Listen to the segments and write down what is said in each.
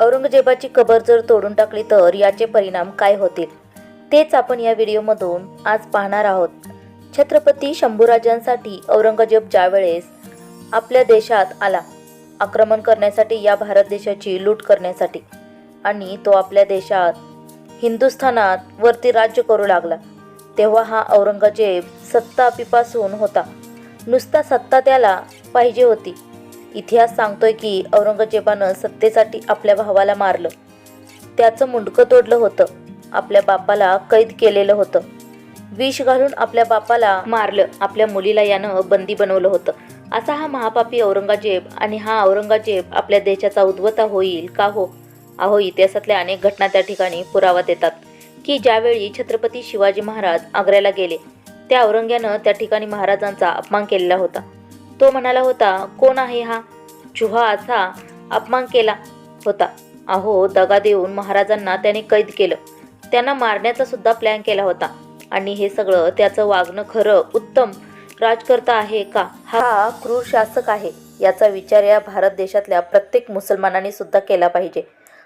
औरंगजेबाची कबर जर तोडून टाकली तर याचे परिणाम काय होतील? तेच आपण या व्हिडिओमधून आज पाहणार आहोत. छत्रपती शंभूराजांसाठी औरंगजेब ज्यावेळेस आपल्या देशात आला आक्रमण करण्यासाठी या भारत देशाची लूट करण्यासाठी आणि तो आपल्या देशात हिंदुस्थानात वरती राज्य करू लागला तेव्हा हा औरंगजेब सत्ता पिपासून होता. नुसता सत्ता त्याला पाहिजे होती. इतिहास सांगतोय की औरंगजेबानं सत्तेसाठी आपल्या भावाला मारलं. त्याचं मुंडकं तोडलं होतं. आपल्या बापाला कैद केलेलं होतं. विष घालून आपल्या बापाला मारलं. आपल्या मुलीला यानं बंदी बनवलं होतं. असा हा महापापी औरंगजेब आणि हा औरंगजेब आपल्या देशाचा उद्वता होईल का हो? अहो इतिहासातल्या अनेक घटना त्या ठिकाणी पुरावा देतात. की ज्यावेळी छत्रपती शिवाजी महाराज आग्र्याला गेले त्या औरंग्यानं त्या ठिकाणी महाराजांचा अपमान केलेला होता. तो म्हणाला होता कोण आहे हा? चुहा असा अपमान केला होता. अहो दगा देऊन महाराजांना त्याने कैद केलं. त्यांना मारण्याचा सुद्धा प्लॅन केला होता. आणि हे सगळं त्याचं वागणं खरं उत्तम राजकर्ता आहे का? हा क्रूर शासक आहे याचा विचार या भारत देशातल्या प्रत्येक मुसलमानांनी सुद्धा केला पाहिजे.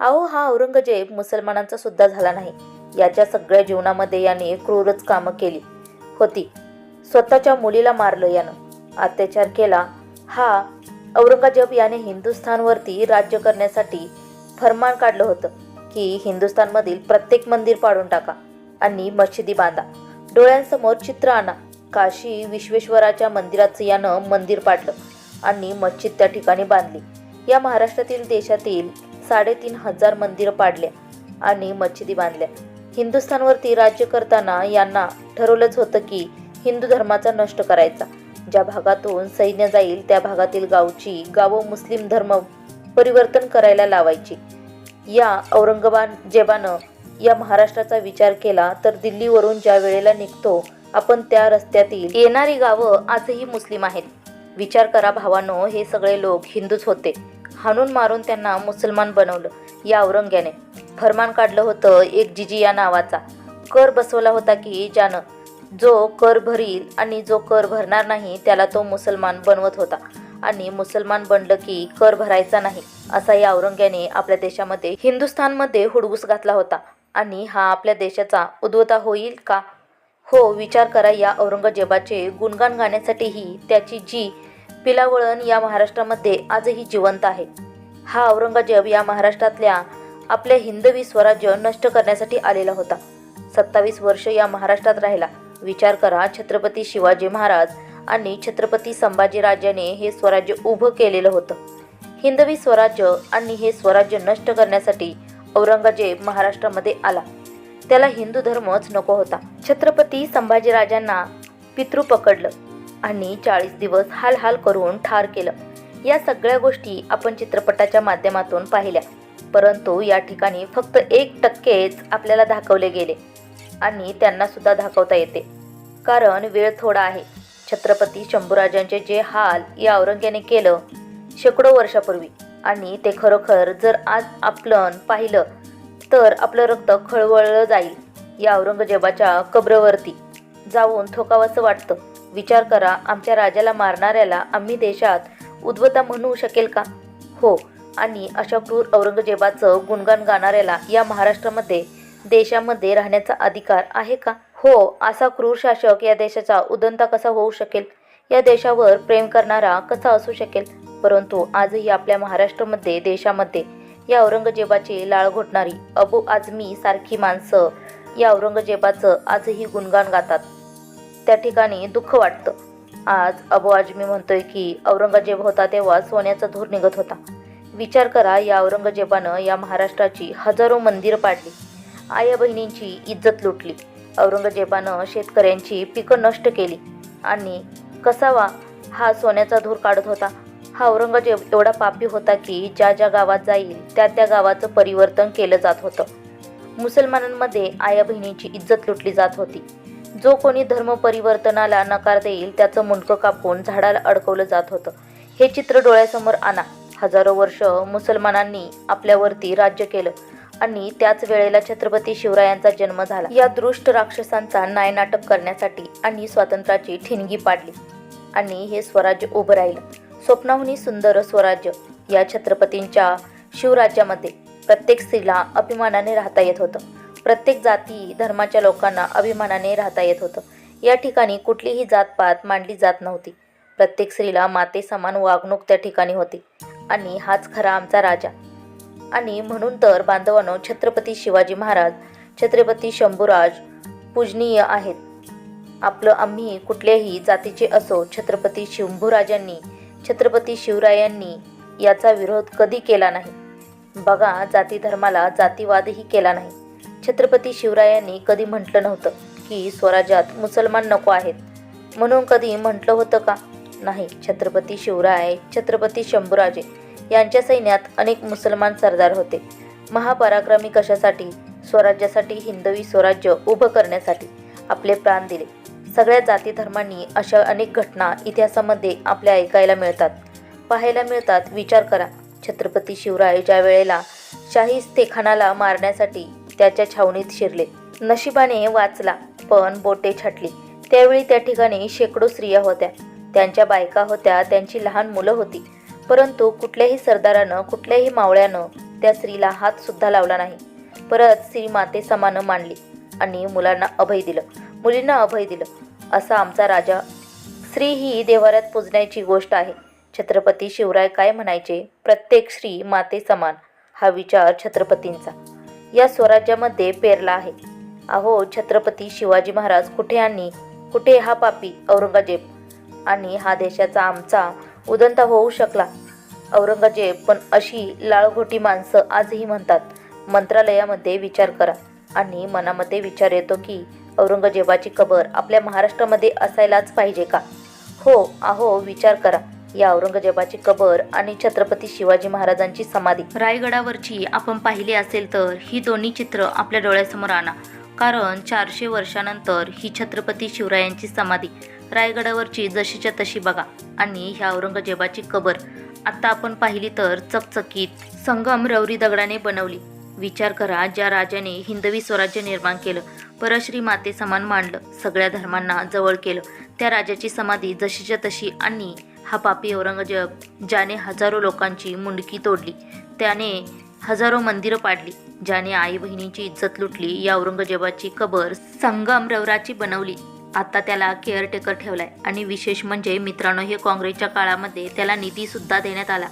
अहो हा औरंगजेब मुसलमानांचा सुद्धा झाला नाही. याच्या सगळ्या जीवनामध्ये याने क्रूरच कामं केली होती. स्वतःच्या मुलीला मारलं यानं. अत्याचार केला. हा औरंगजेब याने हिंदुस्थानवरती राज्य करण्यासाठी फरमान काढलं होतं की हिंदुस्थानमधील प्रत्येक मंदिर पाडून टाका आणि मशिदी बांधा. डोळ्यांसमोर चित्र आणा. काशी विश्वेश्वराच्या मंदिराचं यानं मंदिर पाडलं आणि मस्जिद त्या ठिकाणी बांधली. या महाराष्ट्रातील देशातील साडेतीन हजार मंदिरं पाडल्या आणि मस्जिदी बांधल्या. हिंदुस्थानवरती राज्य करताना यांना ठरवलंच होतं की हिंदू धर्माचा नष्ट करायचा. ज्या भागातून सैन्य जाईल त्या भागातील गावची गावं मुस्लिम धर्म परिवर्तन करायला लावायची. या औरंगजेबानं या महाराष्ट्राचा विचार केला तर दिल्लीवरून ज्या वेळेला निघतो आपण त्या रस्त्यातील येणारी गावं आजही मुस्लिम आहेत. विचार करा भावानो हे सगळे लोक हिंदूच होते. हाणून मारून त्यांना मुसलमान बनवलं या औरंग्याने. फरमान काढलं होतं एक जिजिया नावाचा. कर बसवला होता की ज्यानं जो कर भरील आणि जो कर भरणार नाही त्याला तो मुसलमान बनवत होता. आणि मुसलमान बनलं की कर भरायचा नाही असा या औरंग्याने आपल्या देशामध्ये हिंदुस्थानमध्ये हुडबूस घातला होता. आणि हा आपल्या देशाचा उद्वता होईल का? हो विचार करा या औरंगजेबाचे गुणगान गाण्यासाठीही त्याची जी पिलावळण या महाराष्ट्रामध्ये आजही जिवंत आहे. हा औरंगजेब या महाराष्ट्रातल्या आपल्या हिंदवी स्वराज्य नष्ट करण्यासाठी आलेला होता. सत्तावीस वर्ष या महाराष्ट्रात राहिला. विचार करा छत्रपती शिवाजी महाराज आणि छत्रपती संभाजीराजाने हे स्वराज्य उभं केलेलं होतं. हिंदवी स्वराज्य आणि हे स्वराज्य नष्ट करण्यासाठी औरंगजेब महाराष्ट्रामध्ये आला. त्याला हिंदू धर्मच नको होता. छत्रपती संभाजीराजांना पितृ पकडलं आणि चाळीस दिवस हाल हाल करून ठार केलं. या सगळ्या गोष्टी आपण चित्रपटाच्या माध्यमातून पाहिल्या. परंतु या ठिकाणी फक्त एक टक्केच आपल्याला दाखवले गेले. आणि त्यांना सुद्धा दाखवता येते. कारण वेळ थोडा आहे. छत्रपती शंभूराजांचे जे हाल या औरंग्याने केलं शेकडो वर्षापूर्वी. आणि ते खरोखर जर आज आपलं पाहिलं तर आपलं रक्त खळवळलं जाईल या औरंगजेबाच्या कब्रवरती. जाऊन थोकावंसं वाटतं. विचार करा आमच्या राजाला मारणाऱ्याला आम्ही देशात उद्वता म्हणू शकेल का? हो. आणि अशा क्रूर औरंगजेबाचं गुणगान गाणाऱ्याला या महाराष्ट्रामध्ये देशामध्ये राहण्याचा अधिकार आहे का? हो असा क्रूर शासक या देशाचा उदंता कसा होऊ शकेल? या देशावर प्रेम करणारा कसा असू शकेल? परंतु आजही आपल्या महाराष्ट्रामध्ये देशामध्ये या औरंगजेबाची लाळ घोटणारी अबू आजमी सारखी माणसं या औरंगजेबाचं आजही गुणगान गातात. त्या ठिकाणी दुःख वाटतं. आज अबू आजमी म्हणतोय की औरंगजेब होता तेव्हा सोन्याचा धूर निघत होता. विचार करा या औरंगजेबानं या महाराष्ट्राची हजारो मंदिरं पाडली. आया बहिणींची इज्जत लुटली. औरंगजेबानं शेतकऱ्यांची पिकं नष्ट केली. आणि कसावा हा सोन्याचा धूर काढत होता. हा औरंगजेब एवढा पापी होता की ज्या ज्या गावात जाईल त्या त्या गावाचं परिवर्तन केलं जात होतं. मुसलमानांमध्ये आया बहिणींची इज्जत लुटली जात होती. जो कोणी धर्म परिवर्तनाला नकार देईल त्याचं मुंडकं कापून झाडाला अडकवलं जात होतं. हे चित्र डोळ्यासमोर आणा. हजारो वर्ष मुसलमानांनी आपल्यावरती राज्य केलं. आणि त्याच वेळेला छत्रपती शिवरायांचा जन्म झाला. या दृष्ट राक्षसांचा नायनाटक करण्यासाठी आणि स्वातंत्र्याची ठिणगी पाडली आणि हे स्वराज्य उभं राहिलं. स्वप्नाहुनी सुंदर स्वराज्य या छत्रपतींच्या शिवराज्यामध्ये प्रत्येक स्त्रीला अभिमानाने राहता येत होतं. प्रत्येक जाती धर्माच्या लोकांना अभिमानाने राहता येत होतं. या ठिकाणी कुठलीही जातपात मांडली जात नव्हती. प्रत्येक स्त्रीला माते समान वागणूक त्या ठिकाणी होती. आणि हाच खरा आमचा राजा. आणि म्हणून तर बांधवांनो छत्रपती शिवाजी महाराज छत्रपती शंभूराज पूजनीय आहेत. आपलं आम्ही कुठल्याही जातीचे असो छत्रपती शंभूराजांनी छत्रपती शिवरायांनी याचा विरोध कधी केला नाही. बघा जाती धर्माला जातीवादही केला नाही. छत्रपती शिवरायांनी कधी म्हटलं नव्हतं की स्वराज्यात मुसलमान नको आहेत. म्हणून कधी म्हटलं होतं का? नाही छत्रपती शिवराय छत्रपती शंभूराजे यांच्या सैन्यात अनेक मुसलमान सरदार होते. महापराक्रमी कशासाठी? स्वराज्यासाठी हिंदवी स्वराज्य उभं करण्यासाठी आपले प्राण दिले. सगळ्या जाती धर्मांनी अशा अनेक घटना इतिहासामध्ये आपल्या ऐकायला मिळतात. पाहायला मिळतात. विचार करा. छत्रपती शिवराय ज्या वेळेला शाही स्तेखानाला मारण्यासाठी त्याच्या छावणीत शिरले. नशिबाने वाचला पण बोटे छाटली. त्यावेळी त्या ठिकाणी शेकडो स्त्रिया होत्या. त्यांच्या बायका होत्या. त्यांची लहान मुलं होती. परंतु कुठल्याही सरदारानं कुठल्याही मावळ्यानं त्या स्त्रीला हात सुद्धा लावला नाही. परत स्त्री माते समान मांडली आणि मुलांना अभय दिलं. मुलींना अभय दिलं. असा आमचा राजा. स्त्री ही देवाऱ्यात पुजण्याची गोष्ट आहे. छत्रपती शिवराय काय म्हणायचे? प्रत्येक श्री माते समान. हा विचार छत्रपतींचा. या स्वराज्यामध्ये पेरला आहे. अहो छत्रपती शिवाजी महाराज कुठे आणि कुठे हा पापी औरंगजेब? आणि हा देशाचा आमचा उदंत होऊ शकला. औरंगजेब पण अशी लाळघोटी माणसं आजही म्हणतात. मंत्रालयामध्ये विचार करा. आणि मनामध्ये विचार येतो की औरंगजेबाची कबर आपल्या महाराष्ट्रामध्ये असायलाच पाहिजे का? हो अहो विचार करा. या औरंगजेबाची कबर आणि छत्रपती शिवाजी महाराजांची समाधी. रायगडावरची आपण पाहिली असेल तर ही दोन्ही चित्र आपल्या डोळ्यासमोर आणा. कारण चारशे वर्षानंतर ही छत्रपती शिवरायांची समाधी. रायगडावरची जशीच्या तशी बघा. आणि ह्या औरंगजेबाची कबर. आता आपण पाहिली तर चकचकीत संगम रवरी दगडाने बनवली. विचार करा ज्या राजाने हिंदवी स्वराज्य निर्माण केलं परश्री माते समान मांडलं सगळ्या धर्मांना जवळ केलं. त्या राजाची समाधी जशीच्या तशी आणि हा पापी औरंगजेब ज्याने हजारो लोकांची मुंडकी तोडली त्याने हजारो मंदिरं पाडली ज्याने आई बहिणींची इज्जत लुटली या औरंगजेबाची कबर संगम रवराची बनवली. आता त्याला केअरटेकर ठेवलाय. आणि विशेष म्हणजे मित्रांनो हे काँग्रेसच्या काळामध्ये त्याला निधीसुद्धा देण्यात आला.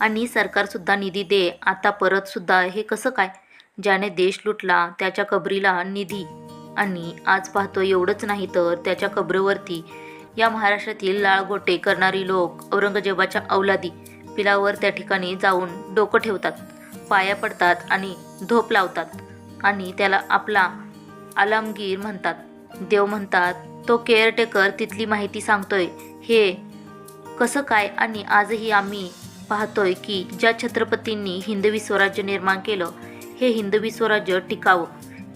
आणि सरकारसुद्धा निधी दे आता परतसुद्धा हे कसं काय? ज्याने देश लुटला त्याच्या कबरीला निधी. आणि आज पाहतो एवढंच नाही तर त्याच्या कबरीवरती या महाराष्ट्रातील लाळगोटे करणारी लोक औरंगजेबाच्या अवलादी पिलावर त्या ठिकाणी जाऊन डोकं ठेवतात पाया पडतात आणि धोप लावतात. आणि त्याला आपला आलमगीर म्हणतात. देव म्हणतात तो केअरटेकर तिथली माहिती सांगतोय. हे कसं काय आणि आजही आम्ही पाहतोय की ज्या छत्रपतींनी हिंदवी स्वराज्य निर्माण केलं हे हिंदवी स्वराज्य टिकावं.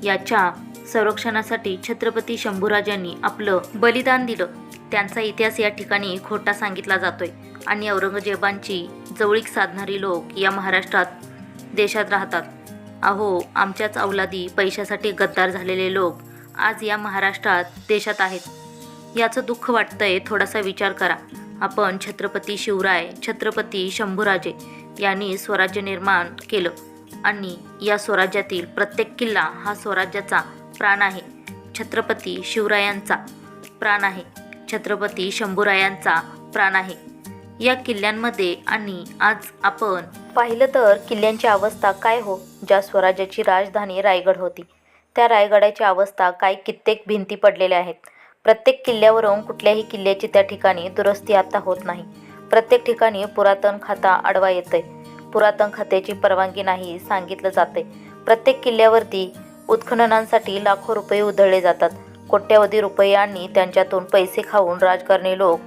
याच्या संरक्षणासाठी छत्रपती शंभूराजांनी आपलं बलिदान दिलं. त्यांचा इतिहास या ठिकाणी खोटा सांगितला जातोय आणि औरंगजेबांची जवळीक साधणारी लोक या महाराष्ट्रात देशात राहतात. अहो आमच्याच अवलादी पैशासाठी गद्दार झालेले लोक आज या महाराष्ट्रात देशात आहेत. याचं दुःख वाटतंय थोडासा विचार करा. आपण छत्रपती शिवराय छत्रपती शंभूराजे यांनी स्वराज्य निर्माण केलं आणि या स्वराज्यातील प्रत्येक किल्ला हा स्वराज्याचा प्राण आहे. छत्रपती शिवरायांचा प्राण आहे. छत्रपती शंभूरायांचा प्राण आहे. या किल्ल्यांमध्ये आणि आज आपण पाहिलं तर किल्ल्यांची अवस्था काय हो? ज्या स्वराज्याची राजधानी रायगड होती. त्या रायगडाची अवस्था काय कित्येक भिंती पडलेल्या आहेत. प्रत्येक किल्ल्यावरून कुठल्याही किल्ल्याची त्या ठिकाणी दुरुस्ती आता होत नाही. प्रत्येक ठिकाणी पुरातन खाता आडवा येते पुरातन खात्याची परवानगी नाही सांगितलं जाते प्रत्येक किल्ल्यावरती उत्खननांसाठी लाखो रुपये उधळले जातात. कोट्यावधी रुपयांनी त्यांच्यातून पैसे खाऊन राजकारणी लोक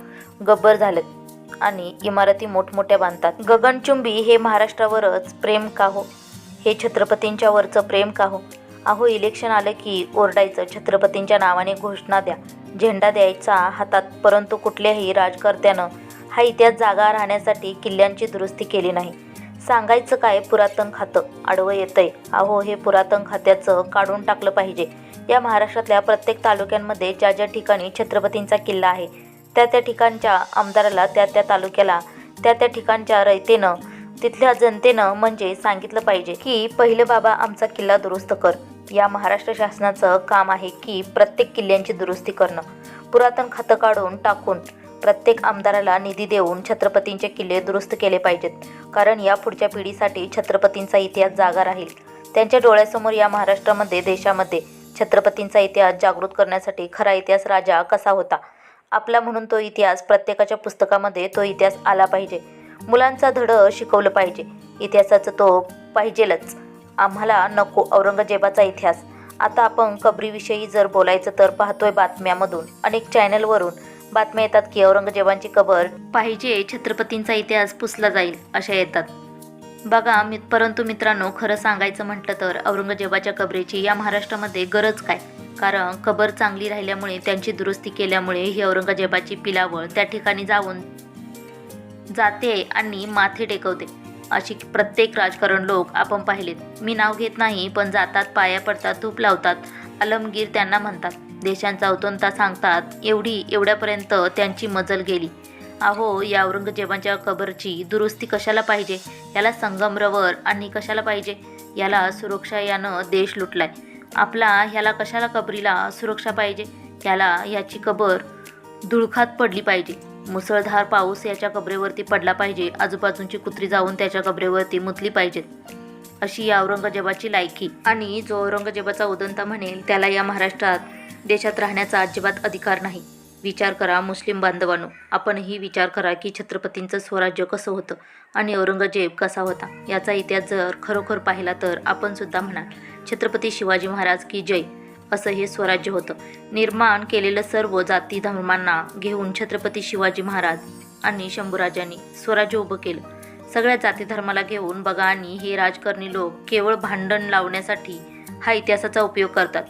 गब्बर झालेत आणि इमारती मोठमोठ्या बांधतात. गगनचुंबी हे महाराष्ट्रावरच प्रेम का हो? हे छत्रपतींच्यावरचं प्रेम का हो? अहो इलेक्शन आलं की ओरडायचं. छत्रपतींच्या नावाने घोषणा द्या. झेंडा द्यायचा हातात परंतु कुठल्याही राजकर्त्यानं हा इतिहास जागा राहण्यासाठी किल्ल्यांची दुरुस्ती केली नाही. सांगायचं काय पुरातन खातं? आडवं येतंय. अहो हे पुरातन खात्याचं काढून टाकलं पाहिजे. या महाराष्ट्रातल्या प्रत्येक तालुक्यांमध्ये ज्या ज्या ठिकाणी छत्रपतींचा किल्ला आहे त्या त्या ठिकाणच्या आमदाराला त्या त्या तालुक्याला त्या त्या ठिकाणच्या रयतेनं तिथल्या जनतेनं म्हणजे सांगितलं पाहिजे की पहिलं बाबा आमचा किल्ला दुरुस्त कर. या महाराष्ट्र शासनाचं काम आहे की प्रत्येक किल्ल्यांची दुरुस्ती करणं. पुरातन खातं काढून टाकून प्रत्येक आमदाराला निधी देऊन छत्रपतींचे किल्ले दुरुस्त केले पाहिजेत. कारण या पुढच्या पिढीसाठी छत्रपतींचा इतिहास जागा राहील. त्यांच्या डोळ्यासमोर या महाराष्ट्रामध्ये देशामध्ये छत्रपतींचा इतिहास जागृत करण्यासाठी खरा इतिहास राजा कसा होता? आपला म्हणून तो इतिहास प्रत्येकाच्या पुस्तकामध्ये तो इतिहास आला पाहिजे. मुलांचा धड शिकवलं पाहिजे. इतिहासाचं तो पाहिजेलच. आम्हाला नको औरंगजेबाचा इतिहास. आता आपण कबरीविषयी जर बोलायचं तर पाहतोय बातम्यामधून अनेक चॅनलवरून. बातम्या येतात की औरंगजेबांची कबर पाहिजे छत्रपतींचा इतिहास पुसला जाईल अशा येतात. बघा मी परंतु मित्रांनो खरं सांगायचं म्हटलं तर औरंगजेबाच्या कबरेची या महाराष्ट्रामध्ये गरज काय? कारण कबर चांगली राहिल्यामुळे त्यांची दुरुस्ती केल्यामुळे ही औरंगजेबाची पिलावळ त्या ठिकाणी जाऊन जाते आणि माथे टेकवते. अशी प्रत्येक राजकारण लोक आपण पाहिलेत. मी नाव घेत नाही पण जातात पाया पडतात धूप लावतात. अलमगीर त्यांना म्हणतात. देशांचा अवतंता सांगतात. एवढी एवढ्यापर्यंत त्यांची मजल गेली. अहो या औरंगजेबाच्या कबरची दुरुस्ती कशाला पाहिजे? याला संगमरवर आणि कशाला पाहिजे? याला सुरक्षा यानं देश लुटलाय. आपला ह्याला कशाला कबरीला सुरक्षा पाहिजे? याला याची कबर धुळखात पडली पाहिजे. मुसळधार पाऊस याच्या कबरेवरती पडला पाहिजे. आजूबाजूंची कुत्री जाऊन त्याच्या कबरेवरती मुतली पाहिजेत अशी या औरंगजेबाची लायकी. आणि जो औरंगजेबाचा उदंता म्हणेल त्याला या महाराष्ट्रात देशात राहण्याचा अजिबात अधिकार नाही. विचार करा मुस्लिम बांधवांनो. आपणही विचार करा की छत्रपतींचं स्वराज्य कसं होतं आणि औरंगजेब कसा होता. याचा इतिहास जर खरोखर पाहिला तर आपण सुद्धा म्हणाल छत्रपती शिवाजी महाराज की जय. असं हे स्वराज्य होतं. निर्माण केलेलं सर्व जाती धर्मांना घेऊन छत्रपती शिवाजी महाराज आणि शंभूराजांनी स्वराज्य उभं केलं. सगळ्या जाती धर्माला घेऊन बघा आणि हे राजकारणी लोक केवळ भांडण लावण्यासाठी हा इतिहासाचा उपयोग करतात.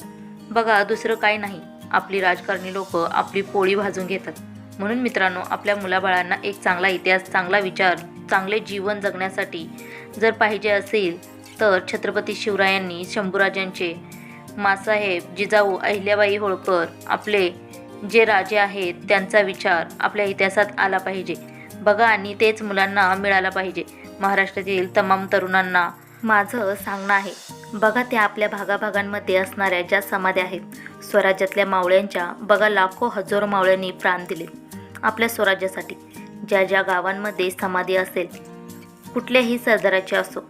बघा दुसरं काय नाही. आपली राजकारणी लोक आपली पोळी भाजून घेतात. म्हणून मित्रांनो आपल्या मुलाबाळांना एक चांगला इतिहास चांगला विचार चांगले जीवन जगण्यासाठी जर पाहिजे असेल तर छत्रपती शिवरायांनी शंभूराजांचे मासाहेब जिजाऊ अहिल्याबाई होळकर आपले जे राजे आहेत त्यांचा विचार आपल्या इतिहासात आला पाहिजे. बघा आणि तेच मुलांना मिळाला पाहिजे. महाराष्ट्रातील तमाम तरुणांना माझं सांगणं आहे बघा त्या आपल्या भागाभागांमध्ये असणाऱ्या ज्या समाध्या आहेत स्वराज्यातल्या मावळ्यांच्या बघा लाखो हजारो मावळ्यांनी प्राण दिले. आपल्या स्वराज्यासाठी ज्या ज्या गावांमध्ये समाधी असेल कुठल्याही सरदाराची असो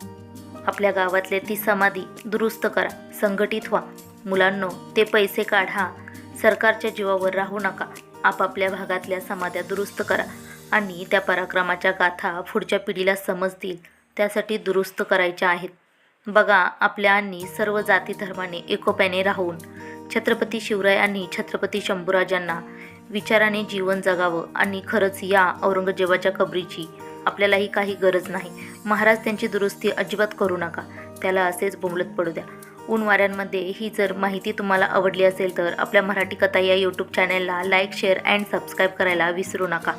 आपल्या गावातले ती समाधी दुरुस्त करा. संघटित व्हा. मुलांनो ते पैसे काढा. सरकारच्या जीवावर राहू नका. आपापल्या भागातल्या समाध्या दुरुस्त करा आणि त्या पराक्रमाच्या गाथा पुढच्या पिढीला समजतील. त्यासाठी दुरुस्त करायच्या आहेत. बघा आपल्या आणि सर्व जाती धर्माने एकोप्याने राहून छत्रपती शिवराय आणि छत्रपती शंभूराजांना विचाराने जीवन जगावं आणि खरंच या औरंगजेबाच्या कबरीची आपल्यालाही काही गरज नाही. महाराज त्यांची दुरुस्ती अजिबात करू नका. त्याला असेच बोंबलत पडू द्या. ऊन वाऱ्यांमध्ये ही जर माहिती तुम्हाला आवडली असेल तर आपल्या मराठी कथा या यूट्यूब चॅनलला लाईक शेअर अँड सबस्क्राईब करायला विसरू नका.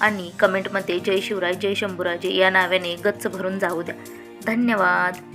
आणि कमेंटमध्ये जय शिवराय जय शंभूराजे या नावाने गच्च भरून जाऊ द्या. धन्यवाद.